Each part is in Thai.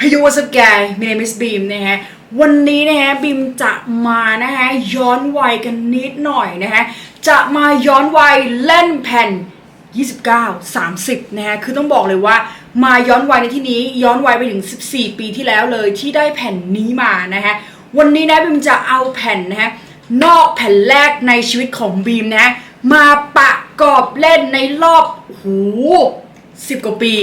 Hey you what's up guys my name is Beam นะฮะวันนี้นะฮะบีมจะมานะฮะย้อนวัยกันนิดหน่อยนะฮะจะมาย้อนวัยเล่นแผ่น 29 30นะฮะคือต้องบอกเลยว่ามาย้อนวัยในที่นี้ย้อนวัยไปถึง 14 ปีที่แล้วเลยที่ได้แผ่นนี้มานะฮะวันนี้นะบีมจะเอาแผ่นนะฮะนอกแผ่นแรกในชีวิตของบีมนะมาประกอบเล่นในรอบโอ้โหสิบกว่าปี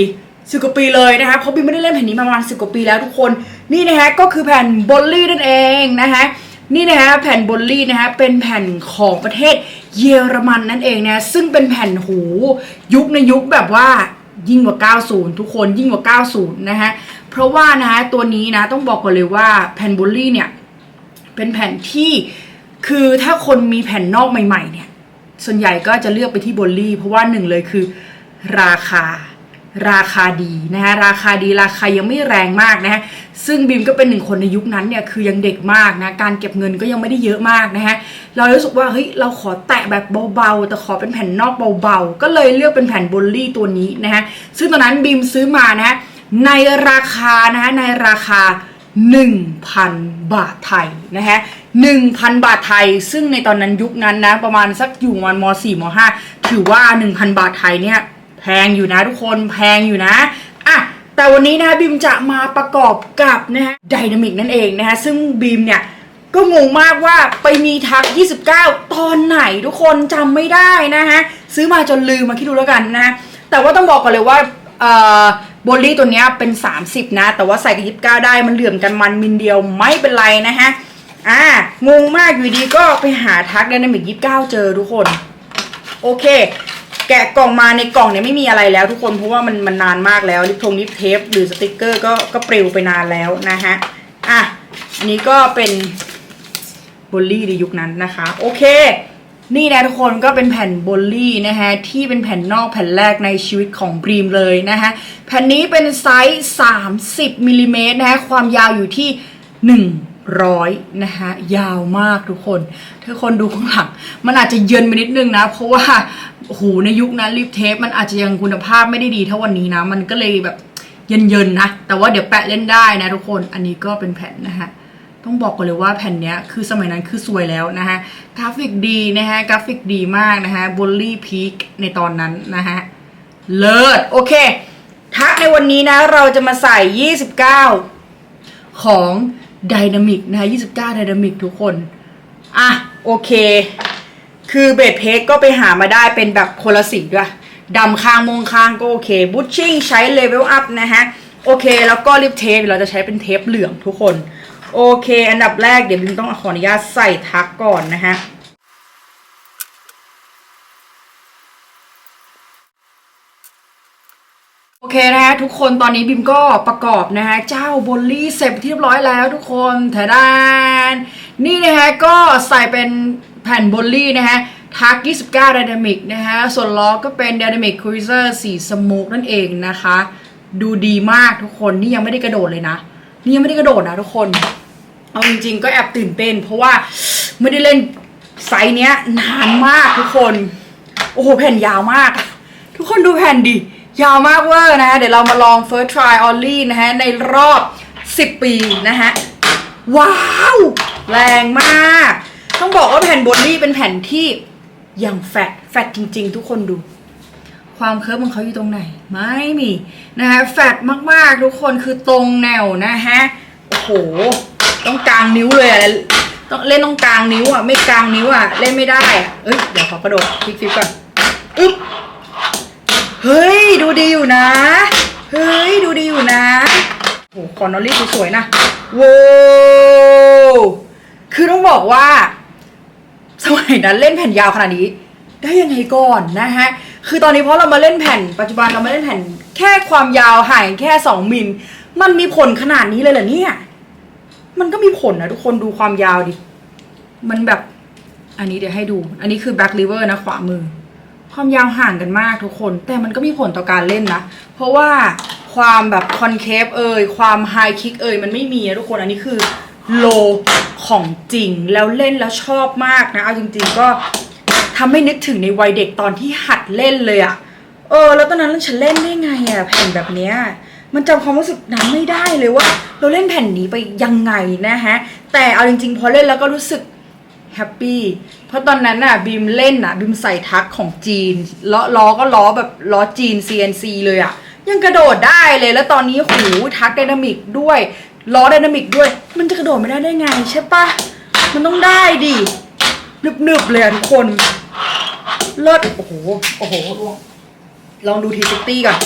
สิบกว่าปีเลยนะคะเพราะบีมไม่ได้เล่นแผ่นนี้มาประมาณสิบกว่าปีแล้วทุกคนนี่นะฮะก็คือแผ่นบอลลี่นั่นเองนะคะนี่นะฮะแผ่นบอลลี่นะฮะเป็นแผ่นของประเทศเยอรมันนั่นเองนะซึ่งเป็นแผ่นหูยุคในยุคแบบว่ายิ่งกว่า 90 ทุกคนยิ่งกว่า 90 นะฮะเพราะว่านะฮะตัวนี้นะต้องบอกก่อนเลยว่าแผ่นบอลลี่เนี่ยเป็นแผ่นที่คือถ้าคนมีแผ่นนอกใหม่ๆเนี่ยส่วนใหญ่ก็จะเลือกไปที่บอลลี่ เพราะว่าหนึ่งเลยคือราคา ราคาดีนะฮะราคาดีราคายังไม่แรงมากนะฮะซึ่งบีมก็เป็นหนึ่งคนในยุคนั้นเนี่ยคือยังเด็กมากนะการเก็บเงินก็ยังไม่ได้เยอะมากนะฮะเรารู้สึกว่าเฮ้ยเราขอแตะแบบเบาๆแต่ขอเป็นแผ่นนอกเบาๆ ก็เลยเลือกเป็นแผ่นบลลี่ตัวนี้นะฮะซึ่งตอนนั้นบีมซื้อมานะฮะในราคานะฮะในราคา 1,000 บาทไทยนะฮะ1,000 บาทไทย ซึ่งในตอนนั้นยุคนั้นนะประมาณสักอยู่วันม .4 ม .5 ถือว่า 1,000 บาทไทยเนี่ย แพงอยู่นะทุกคนแพงอยู่นะอะแต่วันนี้นะบิมจะมาประกอบกับนะฮะไดนามิกนั่นเองนะฮะซึ่งบีมเนี่ยก็งงมากว่าไปมีทัก 29 ตอนไหนทุกคนจำไม่ได้นะฮะซื้อมาจนลืมมาคิดดูแล้วกันนะแต่ว่าต้องบอกก่อนเลยว่าเอ่อบลลี่ตัวเนี้ยเป็น 30 นะ แต่ว่าใส่กับ29ได้มันเหลื่อมกันมันมินเดียวไม่เป็นไรนะฮะอ่างงมากอยู่ดีก็ไปหาทักไดนามิก29เจอทุกคน โอเค แกะกล่องมาในกล่องเนี่ยไม่มีอะไรแล้วทุกคนเพราะว่ามันมันนานมากแล้วลิปทงลิปเทปหรือสติกเกอร์ก็ก็ปลิวไปนานแล้วนะฮะอะอันนี้ก็เป็นบอลลี่ในยุคนั้นนะคะ โอเค นี่นะทุกคนก็เป็นแผ่นบอลลี่นะฮะที่เป็นแผ่นนอกแผ่นแรกในชีวิตของบรีมเลยนะฮะแผ่นนี้เป็นไซส์ 30มิลลิเมตรนะฮะความยาวอยู่ที่ 100นะคะยาวมากทุกคนทุกคนดูข้างหลังมันอาจจะเยินไปนิดนึงนะ เพราะว่าโอ้โหในยุคนั้นลิปเทปมันอาจจะยังคุณภาพไม่ได้ดีเท่าวันนี้นะ มันก็เลยแบบเยินๆนะ แต่ว่าเดี๋ยวแปะเล่นได้นะทุกคนอันนี้ก็เป็นแผ่นนะฮะต้องบอกก่อนเลยว่าแผ่นนี้คือสมัยนั้นคือสวยแล้วนะฮะกราฟิกดีนะฮะกราฟิกดีมากนะฮะบอลลี่พีคในตอนนั้นนะฮะเลิศโอเคทักในวันนี้นะเราจะมาใส่ 29 ของ ดินามิกนะฮะ29 Dynamic ทุกคน อะ โอเค คือเบดเพกก็ไปหามาได้เป็นแบบคนละสีด้วยดำข้างมงข้างก็โอเคบูชชิ่งใช้เลเวลอัพนะฮะ โอเค แล้วก็ลิปเทปเราจะใช้เป็นเทปเหลืองทุกคน โอเค อันดับแรกเดี๋ยวบิมต้องขออนุญาตใส่ทักก่อนนะฮะ โอ เคนะฮะทุกคนตอนนี้บิมก็ประกอบนะฮะเจ้าบอลลี่เสร็จที่เรียบร้อยแล้วทุกคนแถดานนี่นะฮะก็ใส่เป็นแผ่นบอลลี่นะฮะทัก29 Dynamic นะฮะส่วนล้อก็เป็น Dynamic Cruiser สีสโมกนั่นเองนะคะ ดูดีมากทุกคนนี่ยังไม่ได้กระโดดเลยนะ นี่ยังไม่ได้กระโดดนะทุกคน เอาจริงๆก็แอบตื่นเต้น เพราะว่าไม่ได้เล่นไซส์เนี้ยนานมากทุกคน โอ้โหแผ่นยาวมาก ทุกคนดูแผ่นดิ ยาวมากเวอร์นะฮะ เดี๋ยวเรามาลอง first try only นะฮะ ในรอบ 10 ปีนะฮะ ว้าว แรงมาก ต้องบอกว่าแผ่นบนนี่เป็นแผ่นที่ยังแฟตแฟตจริง ๆ ทุกคนดู ความเคิร์ฟของเขาอยู่ตรงไหน ไม่มีนะฮะ แฟตมากๆ ทุกคนคือตรงแนวนะฮะ โอ้โห ต้องกลางนิ้วเลยอะต้องเล่นต้องกลางนิ้วอะ ไม่กลางนิ้วอะ เล่นไม่ได้เอ้ย เดี๋ยวขอกระโดดฟิกฟิกก่อนอึ๊บ เฮ้ย ดูดีอยู่นะ เฮ้ย ดูดีอยู่นะโอ้โหคอนอลลี่สวยๆนะโว้วคือต้องบอกว่า สมัยนั้นเล่นแผ่นยาวขนาดนี้ ได้ยังไงก่อนนะฮะ คือตอนนี้เพราะเรามาเล่นแผ่น ปัจจุบันเรามาเล่นแผ่น แค่ความยาวห่างแค่ 2 มิล มันมีผลขนาดนี้เลยเหรอเนี่ย มันก็มีผลนะทุกคนดูความยาวดิ มันแบบ อันนี้เดี๋ยวให้ดู อันนี้คือ back liver นะขวามือ ความยาวห่างกันมากทุกคน แต่มันก็มีผลต่อการเล่นนะ เพราะว่าความแบบคอนเคฟเอ่ยความไฮคิกเอ่ยมันไม่มีอะทุกคนอันนี้คือโลของจริงแล้วเล่นแล้วชอบมากนะ เอาจริงๆก็ทำให้นึกถึงในวัยเด็กตอนที่หัดเล่นเลยอะเออ แล้วตอนนั้นฉันเล่นได้ไงอะแผ่นแบบเนี้ยมันจำความรู้สึกนั้นไม่ได้เลยว่า เราเล่นแผ่นนี้ไปยังไงนะฮะ แต่เอาจริงๆ พอเล่นแล้วก็รู้สึก แฮปปี้เพราะตอนนั้นน่ะบีมเล่นน่ะบีมใส่ทักของจีนล้อล้อก็ล้อแบบล้อจีน CNC เลยอะยังกระโดดได้เลยแล้วตอนนี้หูทักไดนามิกด้วยล้อไดนามิกด้วย มันจะกระโดดไม่ได้ได้ไงใช่ปะมันต้องได้ดิหนึบๆเลยอะทุกคน เลิศโอ้โหโอ้โหลองดูทีซิตี้ก่อน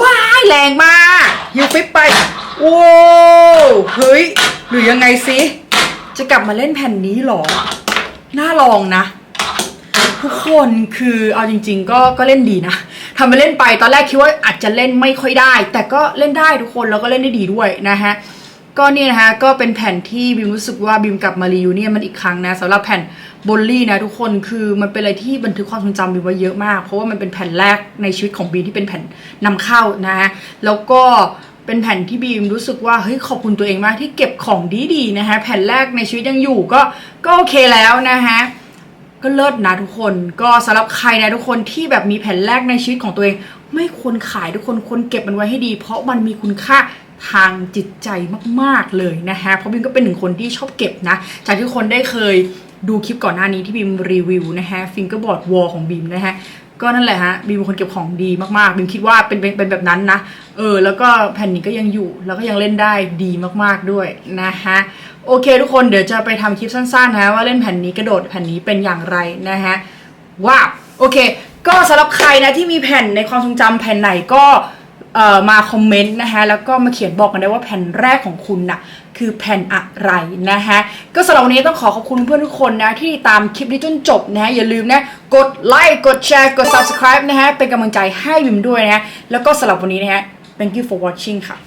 ว้ายแรงมากฮิวฟิปไปโว้เฮ้ยหรือยังไงซิ จะกลับมาเล่นแผ่นนี้หรอ น่าลองนะ ทุกคนคือเอาจริง ๆ ก็ก็เล่นดีนะทำไปเล่นไปตอนแรกคิดว่าอาจจะเล่นไม่ค่อยได้ แต่ก็เล่นได้ทุกคนแล้วก็เล่นได้ดีด้วยนะฮะก็เนี่ยนะคะก็เป็นแผ่นที่บิมรู้สึกว่าบิมกลับมารีวิวเนี่ยมันอีกครั้งนะสำหรับแผ่นบอลลี่นะทุกคนคือมันเป็นอะไรที่บันทึกความทรงจำบิมไว้เยอะมาก เพราะว่ามันเป็นแผ่นแรกในชีวิตของบีมที่เป็นแผ่นนำเข้านะฮะแล้วก็ เป็นแผ่นที่บีมรู้สึกว่าเฮ้ยขอบคุณตัวเองมากที่เก็บของดีๆนะฮะแผ่นแรกในชีวิตยังอยู่ก็ก็โอเคแล้วนะฮะก็เลิศนะทุกคน ก็สำหรับใครนะทุกคนที่แบบมีแผ่นแรกในชีวิตของตัวเอง ไม่ควรขายทุกคนควรเก็บมันไว้ให้ดี เพราะมันมีคุณค่าทางจิตใจมากๆเลยนะฮะเพราะบิมก็เป็นหนึ่งคนที่ชอบเก็บนะ จากที่คนได้เคยดูคลิปก่อนหน้านี้ที่บิมรีวิวนะฮะฟิงเกอร์บอร์ดวอลของบิมนะฮะ ก็นั่นแหละฮะบิมเป็นคนเก็บของดีมากๆบิมคิดว่าเป็นเป็นเป็นแบบนั้นนะเออแล้วก็แผ่นนี้ก็ยังอยู่แล้วก็ยังเล่นได้ดีมากๆด้วยนะฮะโอเค ทุกคนเดี๋ยวจะไปทำคลิปสั้นๆนะว่าเล่นแผ่นนี้กระโดดแผ่นนี้เป็นอย่างไรนะฮะว้าวโอเค ก็สำหรับใครนะที่มีแผ่นในความทรงจำแผ่นไหนก็เอ่อมาคอมเมนต์นะคะแล้วก็มาเขียนบอกกันได้ว่าแผ่นแรกของคุณน่ะ คือแผ่นอะไรนะคะก็สำหรับวันนี้ต้องขอขอบคุณเพื่อนทุกคนนะที่ตามคลิปนี้จนจบนะฮะอย่าลืมนะกดไลค์กดแชร์กด subscribe นะฮะเป็นกำลังใจให้วิมด้วยนะฮะแล้วก็สำหรับวันนี้นะฮะ thank you for watching ค่ะ